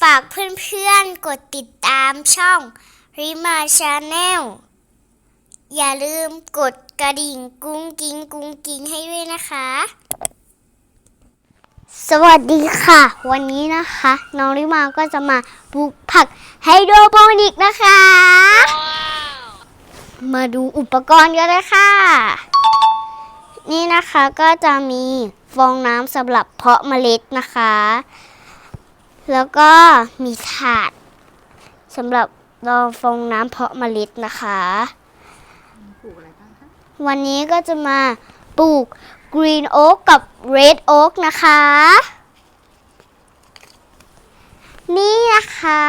ฝากเพื่อนๆกดติดตามช่องริมาชาแนลอย่าลืมกดกระดิ่งกุ้งกิ้งกุ้งกิ้งให้ด้วยนะคะ สวัสดีค่ะ วันนี้นะคะ น้องริมาก็จะมาปลูกผักไฮโดรโปนิกนะคะ มาดูอุปกรณ์กันเลยค่ะ นี่นะคะก็จะมีฟองน้ำสำหรับเพาะเมล็ดนะคะ แล้วก็มีถาดสำหรับรองฟองน้ำเพาะเมล็ดนะคะ ปลูกอะไรบ้างคะวันนี้ก็จะมาปลูก Green Oak กับ Red Oak นะคะ นี่นะคะ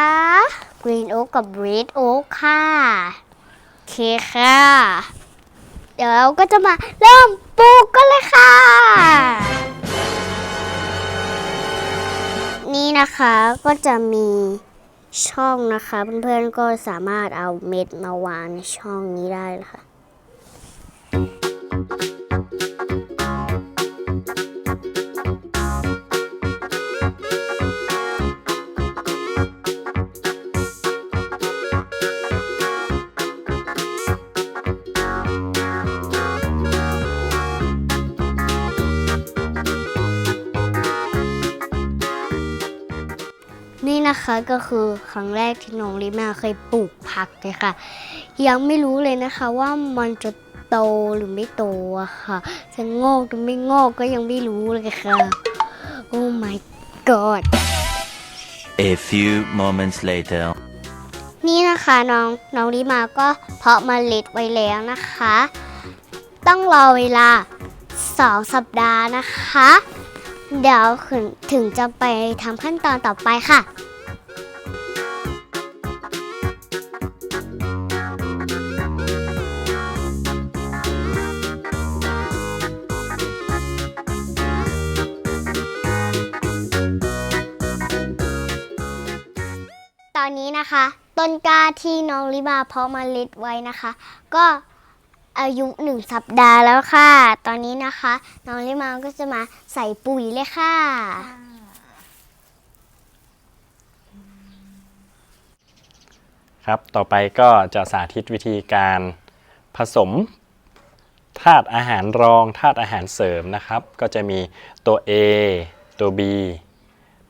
Green Oak กับ Red Oak ค่ะโอเคค่ะ เดี๋ยวเราก็จะมาเริ่มปลูกกันเลยค่ะ นี่นะคะก็จะมีช่องนะคะเพื่อนๆก็สามารถเอาเม็ดมาวางในช่องนี้ได้ค่ะ นี่นะคะก็คือครั้งแรกที่น้องลิมาเคยปลูกผักเลยค่ะ ยังไม่รู้เลยนะคะว่ามันจะโตหรือไม่โตอะค่ะ จะงอกหรือไม่งอกก็ยังไม่รู้เลยค่ะ โอ้ my god A few moments later. นี่นะคะน้องน้องลิมาก็เพาะเมาเล็ดไว้แล้วนะคะ ต้องรอเวลา 2 สัปดาห์นะคะ เดี๋ยวถึงถึงจะไปทำขั้นตอนต่อไปค่ะ นะคะ ต้นกล้าที่น้องลิมาเพาะเมาเล็ดไว้นะคะ ก็อายุหนึ่งสัปดาห์แล้วค่ะ ตอนนี้นะคะ น้องลิมาก็จะมาใส่ปุ๋ยเลยค่ะ ครับ ต่อไปก็จะสาธิตวิธีการผสมธาตุอาหารรองธาตุอาหารเสริมนะครับ ก็จะมีตัว A ตัว B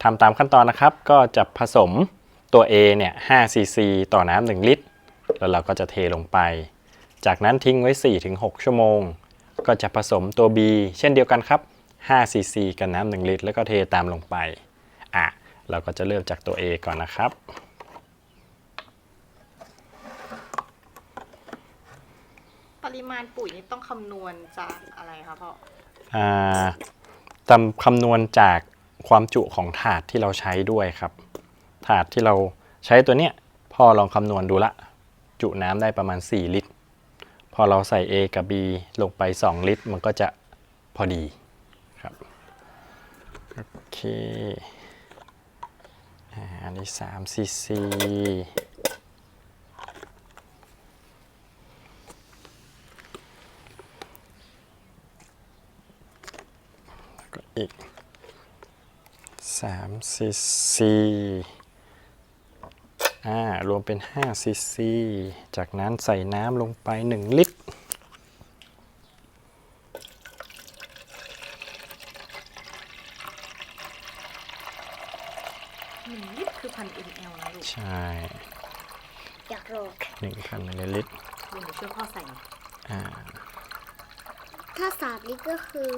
ทำตามขั้นตอนนะครับ ก็จะผสม ตัว A เนี่ย5 cc ต่อน้ำ1ลิตร แล้วเราก็จะเทลงไป จากนั้นทิ้งไว้ 4-6 ชั่วโมง ก็จะผสมตัว B เช่นเดียวกันครับ5 cc กับน้ำ1ลิตร แล้วก็เทตามลงไป อะ เราก็จะเริ่มจากตัว A ก่อนนะครับ ปริมาณปุ๋ยนี่ต้องคำนวณจากอะไรคะพ่ออ่าจำคำนวณจากความจุของถาดที่เราใช้ด้วยครับ ถาดที่เราใช้ตัวเนี้ยพ่อลองคำนวณดูละ จุน้ำได้ประมาณ 4 ลิตร พอเราใส่ A กับ B ลงไป 2 ลิตร มันก็จะพอดีครับโอเคอันนี้3 cc ก็อีก3ซีซี อ่ารวมเป็น5ซีซีจากนั้นใส่น้ำลงไป 1 ลิตร หนึ่งลิตรคือพัน ml นะลูกใช่อยากโรก1,000มิลลิลิตรเดี๋ยวหนูช่วยพ่อใส่หน่อยอ่าถ้าสามลิตรก็คือ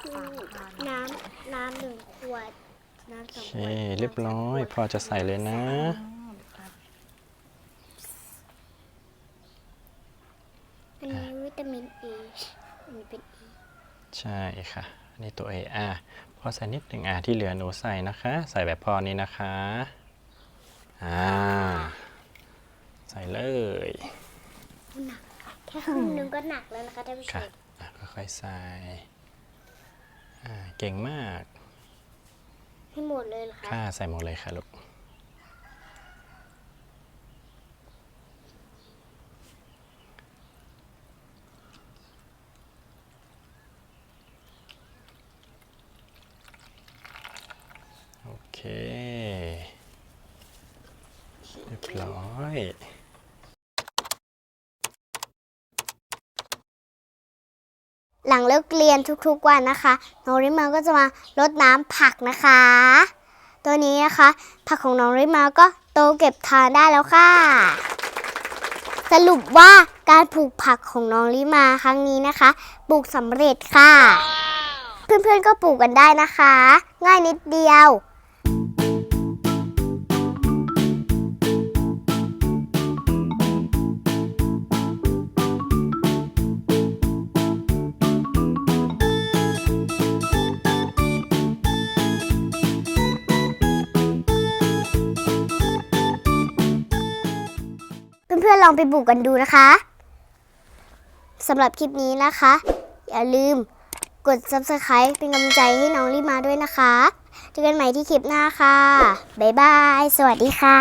คือสามพันน้ำน้ำหนึ่งขวด น้ำสโอองเคขวดเรียบร้อยพอจะใส่เลยนะอันนี้วิ ตามินเออันนี้เป็น E ใช่ค่ะ นี่ตัว A อะพอใส่นิดหนึ่งอะที่เหลือหนูใส่นะคะ ใส่แบบพอนี้นะคะอ่าใส่เลยแค่ครึ่งหนึงก็หนักแล้วนะคะท่านผู้ชค่ะมอะค่อยๆใส่อ่าเก่งมาก ให้หมดเลยเหรอคะค่ะใส่หมดเลยค่ะลูก เคเรียบร้อยหลังเลิกเรียนทุกๆวันนะคะน้องริมาก็จะมารดน้ำผักนะคะ ตัวนี้นะคะ ผักของน้องริมาก็โตเก็บทานได้แล้วค่ะ สรุปว่าการปลูกผักของน้องริมาครั้งนี้นะคะปลูกสำเร็จค่ะ เพื่อนๆก็ปลูกกันได้นะคะ ง่ายนิดเดียว เพื่อนๆลองไปปลูกกันดูนะคะสำหรับคลิปนี้นะคะ อย่าลืมกด subscribe เป็นกำลังใจให้น้องรีมาด้วยนะคะเจอกันใหม่ที่คลิปหน้าค่ะ บ๊ายบาย สวัสดีค่ะ